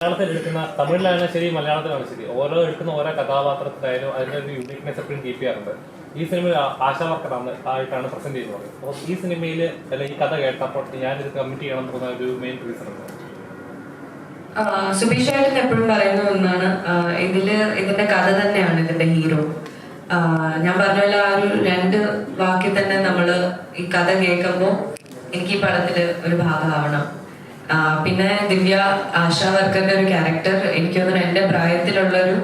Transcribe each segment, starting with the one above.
മലയാളത്തിൽ എടുക്കുന്ന തമിഴിലായാലും ശരി മലയാളത്തിലാണ് ശരി ഓരോ എടുക്കുന്ന ഓരോ കഥാപാത്രത്തിലായാലും അതിന്റെ ഒരു യൂണിക്നെസ് എപ്പോഴും കീപ്പ് ചെയ്യാറുണ്ട്. ഈ സിനിമയിൽ ആശാ വർക്കറാണ് ആയിട്ടാണ് പ്രസന്റ് ചെയ്യുന്നത്. അപ്പോൾ ഈ സിനിമയിൽ അല്ലെങ്കിൽ ഈ കഥ കേട്ടപ്പോൾ ഞാനിത് കമ്മിറ്റ് ചെയ്യണം തോന്നുന്ന ഒരു മെയിൻ റീസൺ ഉണ്ട്? സുബീഷ് ഏട്ടൻ എപ്പോഴും പറയുന്ന ഒന്നാണ് ഇതിൽ ഇതിന്റെ കഥ തന്നെയാണ് ഇതിന്റെ ഹീറോ ഞാൻ പറഞ്ഞ പോലെ ആ ഒരു രണ്ട് വാക്കിൽ തന്നെ നമ്മൾ ഈ കഥ കേൾക്കുമ്പോൾ എനിക്ക് ഈ പടത്തിൽ ഒരു ഭാഗമാവണം. പിന്നെ ദിവ്യ ആശാ വർക്കറിന്റെ ഒരു ക്യാരക്ടർ എനിക്ക് തോന്നുന്നു എന്റെ പ്രായത്തിലുള്ള ഒരു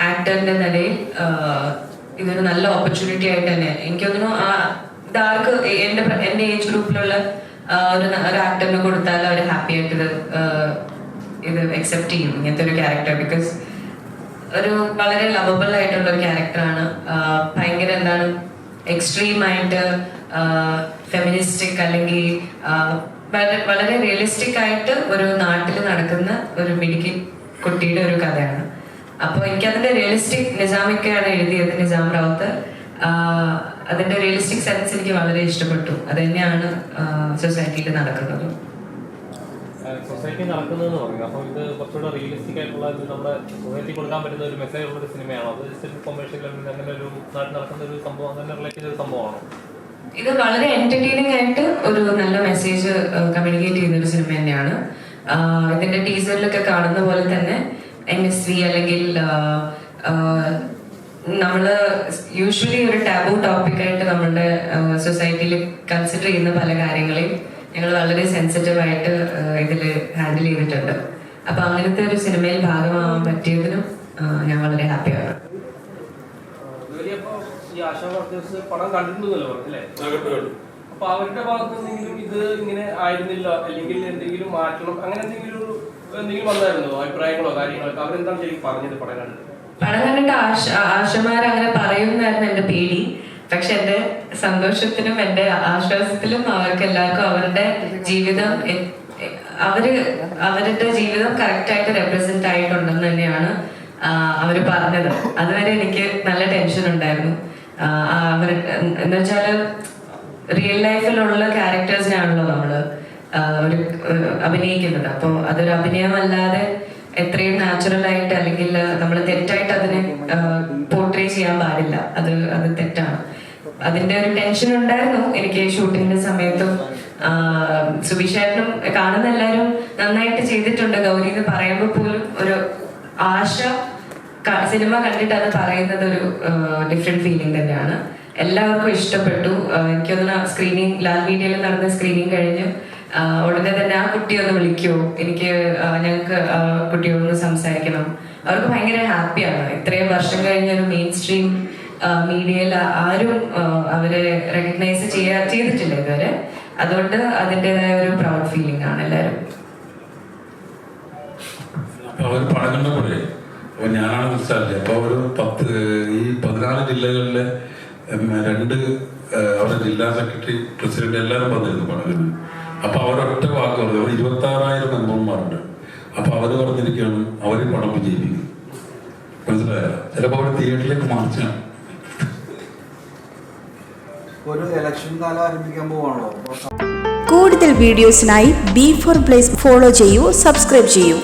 ആക്ടറിന്റെ നിലയിൽ ഇതൊരു നല്ല ഓപ്പർച്യൂണിറ്റി ആയിട്ട് തന്നെ. എനിക്ക് തോന്നുന്നു ആ ഇതാർക്ക് എന്റെ എന്റെ ഏജ് ഗ്രൂപ്പിലുള്ള ഒരു ഒരു ആക്ടറിന് കൊടുത്താൽ അവർ ഹാപ്പി ആയിട്ട് ഇത് ഇത് അക്സെപ്റ്റ് ചെയ്യും ഇങ്ങനത്തെ ഒരു ക്യാരക്ടർ ബിക്കോസ് ഒരു വളരെ ലവബിൾ ആയിട്ടുള്ള ഒരു ക്യാരക്ടറാണ് ഭയങ്കര എന്താണ് എക്സ്ട്രീം ആയിട്ട് ഫെമിനിസ്റ്റിക് അല്ലെങ്കിൽ വളരെ റിയലിസ്റ്റിക് ആയിട്ട് ഒരു നാട്ടിൽ നടക്കുന്ന ഒരു മിടുക്കി കുട്ടിയുടെ ഒരു കഥയാണ്. അപ്പോൾ എനിക്കതിന്റെ റിയലിസ്റ്റിക് നിജാമിക്കയാണ് എഴുതിയത് നിസാം റാവത്ത് അതിന്റെ റിയലിസ്റ്റിക് സെൻസ് എനിക്ക് വളരെ ഇഷ്ടപ്പെട്ടു. അത് തന്നെയാണ് സൊസൈറ്റിയിൽ നടക്കുന്നത്. സൊസൈറ്റി നടക്കുന്നതെന്ന് അപ്പോൾ ഇത് റിയലിസ്റ്റിക് ആയിട്ടുള്ള സൊസൈറ്റി കൊടുക്കാൻ പറ്റുന്ന ഒരു മെസ്സേജ് ഉള്ള ഒരു അത് ഒരു നടക്കുന്ന ഒരു ഒരു ഇത് വളരെ എന്റർടൈനിങ് ആയിട്ട് ഒരു നല്ല മെസ്സേജ് കമ്മ്യൂണിക്കേറ്റ് ചെയ്യുന്ന ഒരു സിനിമ തന്നെയാണ്. ഇതിന്റെ ടീസറിലൊക്കെ കാണുന്ന പോലെ തന്നെ എം എസ് വി അല്ലെങ്കിൽ നമ്മൾ യൂഷ്വലി ഒരു ടാബു ടോപ്പിക് ആയിട്ട് നമ്മളുടെ സൊസൈറ്റിയിൽ കൺസിഡർ ചെയ്യുന്ന പല കാര്യങ്ങളെയും ഞങ്ങൾ വളരെ സെൻസിറ്റീവ് ആയിട്ട് ഇതിൽ ഹാൻഡിൽ ചെയ്തിട്ടുണ്ട്. അപ്പൊ അങ്ങനത്തെ ഒരു സിനിമയിൽ ഭാഗമാവാൻ പറ്റിയതിനും ഞാൻ വളരെ ഹാപ്പിയാണ് ഇവർ അപ്പൊ ഈ ആശാ വർക്കേഴ്സ് പടം കണ്ടിട്ടുണ്ടല്ലോ അല്ലേ അപ്പൊ അവരുടെ ഭാഗത്ത് എന്തെങ്കിലും ഇത് ഇങ്ങനെ ആയിരുന്നില്ല? അല്ലെങ്കിൽ എന്തെങ്കിലും മാറ്റണം? അങ്ങനെ എന്തെങ്കിലും എന്തെങ്കിലും വന്നായിരുന്നോ? അഭിപ്രായങ്ങളോ കാര്യങ്ങളൊക്കെ അവരെന്താണ് ശരിക്കും പറഞ്ഞത് പടം കണ്ടിട്ട് പടം കണ്ടിട്ട് ആശ ആശമാർ അങ്ങനെ പറയുന്നായിരുന്നു എന്റെ പേടി. പക്ഷെ എന്റെ സന്തോഷത്തിനും എന്റെ ആശ്വാസത്തിലും അവർക്ക് എല്ലാവർക്കും അവരുടെ ജീവിതം അവർ അവരുടെ ജീവിതം കറക്റ്റ് ആയിട്ട് റെപ്രസെന്റ് ആയിട്ടുണ്ടെന്ന് തന്നെയാണ് ആ, അവർ പറഞ്ഞത്. അതുവരെ എനിക്ക് നല്ല ടെൻഷൻ ഉണ്ടായിരുന്നു. അവർ എന്താ വെച്ചാൽ റിയൽ ലൈഫിലുള്ള ക്യാരക്ടേഴ്സിനാണല്ലോ നമ്മൾ ആ, ഒരു അഭിനയിക്കുന്നത്. അപ്പോൾ അതൊരു അഭിനയമല്ലാതെ എത്രയും നാച്ചുറൽ ആയിട്ട് അല്ലെങ്കിൽ നമ്മൾ തെറ്റായിട്ട് അതിനെ പോർട്രേ ചെയ്യാൻ പാടില്ല. അത് അത് തെറ്റാണ്. അതിന്റെ ഒരു ടെൻഷൻ ഉണ്ടായിരുന്നു. എനിക്ക് ഷൂട്ടിങ്ങിന്റെ സമയത്തും സുബിഷേട്ടനും കാണുന്ന എല്ലാവരും നന്നായിട്ട് ചെയ്തിട്ടുണ്ട് ഗൗരി എന്ന് പറയുമ്പോൾ പോലും ഒരു ആശ സിനിമ കണ്ടിട്ട് അത് പറയുന്നത് ഒരു ഡിഫറെന്റ് ഫീലിംഗ് തന്നെയാണ്. എല്ലാവർക്കും ഇഷ്ടപ്പെട്ടു. എനിക്ക് സ്ക്രീനിങ് ലാൽ മീഡിയയിൽ നടന്ന സ്ക്രീനിങ് കഴിഞ്ഞ് ഉടനെ തന്നെ ആ കുട്ടിയെ ഒന്ന് വിളിക്കുമോ എനിക്ക് ഞങ്ങൾക്ക് കുട്ടിയോടൊന്ന് സംസാരിക്കണം. അവർക്ക് ഭയങ്കര ഹാപ്പിയാണ് ഇത്രയും വർഷം കഴിഞ്ഞ ഒരു മെയിൻ സ്ട്രീം മീഡിയയിൽ ആരും അവരെ റെക്കഗ്നൈസ് ചെയ്യാ ചെയ്തിട്ടില്ല ഇതുവരെ. അതുകൊണ്ട് അതിന്റെതായ ഒരു പ്രൗഡ് ഫീലിംഗ് ആണ് എല്ലാവരും. അവർ പടം കണ്ടപ്പോഴേ അപ്പൊ ഞാനാണ് മനസ്സിലാക്കിയത് അപ്പൊ ഒരു പത്ത് ഈ പതിനാല് ജില്ലകളിലെ രണ്ട് അവരുടെ ജില്ലാ സെക്രട്ടറി പ്രസിഡന്റ് എല്ലാവരും വന്നിരുന്നു പടം അപ്പോൾ അപ്പൊ അവരൊറ്റ വാക്ക് പറഞ്ഞു. അവർ ഇരുപത്തി ആറായിരം മെമ്പർമാരുണ്ട്. അപ്പൊ അവർ പറഞ്ഞിരിക്കുകയാണ് അവർ പടം വിജയിപ്പിക്കും. മനസ്സിലായോ? ചിലപ്പോ അവർ തിയേറ്ററിലേക്ക് മാർച്ചാണ് ഒരു ഇലക്ഷൻ കാലം ആരംഭിക്കാൻ പോവാണല്ലോ കൂടുതൽ വീഡിയോസിനായി ബി ഫോർ പ്ലേസ് ഫോളോ ചെയ്യൂ സബ്സ്ക്രൈബ് ചെയ്യൂ.